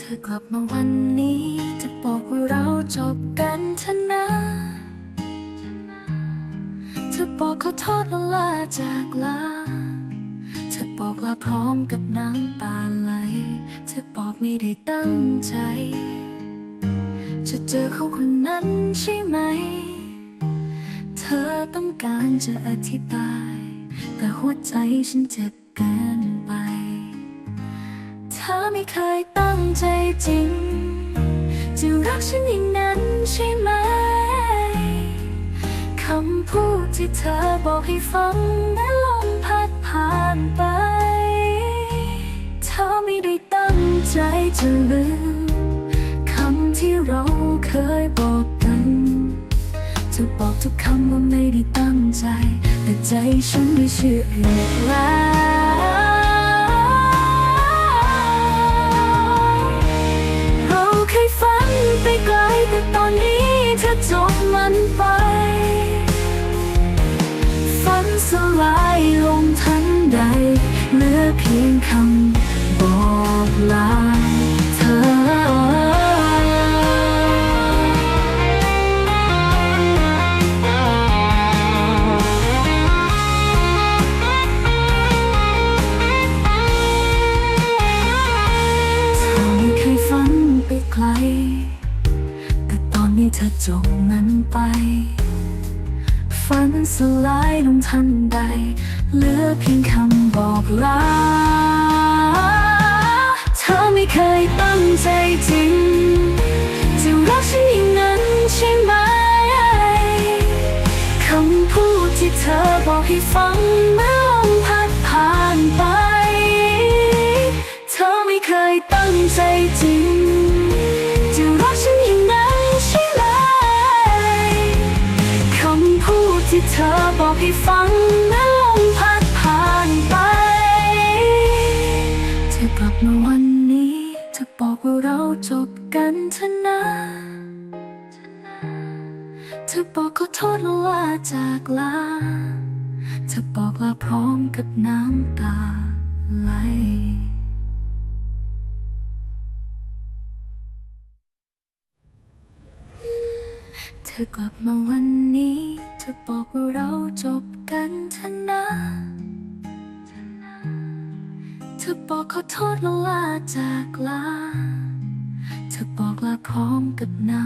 ธอกลับมาวันนี้ จะบอกว่าเราจบกันเถอะนะเธอบอกขอโทษและลาจากลาเธอบอกลาพร้อมกับน้ำตาไหลเธอบอกไม่ได้ตั้งใจ จะเจอเขาคนนั้นใช่ไหม เธอต้องการจะอธิบาย แต่หัวใจฉันเจ็บกิน ไปเธอไม่เคยตั้งใจจริง จะรักฉันอย่างนั้นใช่ไหม คำพูดที่เธอบอกให้ฟังนั้นลมพัดผ่านไป เธอไม่ได้ตั้งใจจะลืมคำที่เราเคยบอกกันจะบอกทุกคำว่าไม่ได้ตั้งใจ แต่ใจฉันไม่เชื่อแล้ว ไป ฝันสลายลงทันใด เหลือเพียงคำบอกลาเธอเธอไม่เคยฝันไปไกลแต่ตอนนี้เธอจบมัน ไป ฝันสลายลงทันใด เหลือเพียงคำบอกลา เธอไม่เคยตั้งใจจริงจะรักฉันอย่างนั้นใช่ไหม คำพูดที่เธอบอกให้ฟังเมื่อลมพัดผ่านไป เธอไม่เคยตั้งใจจริง ธอบอกให้ฟังนั้ลมพัดผ่านไป เธอกลับมาวันนี้ เธอบอกว่าเราจบกันเถอะนะ เธอบอกขอโทษลาจากลา เธอบอกลาพร้อมกับน้ำตาไหล เธอกลับมาวันนี้เธอบอกว่าเราจบกันเถอะนะ เธอบอกขอโทษและลาจากลา เธอบอกลาพร้อมกับน้ำตา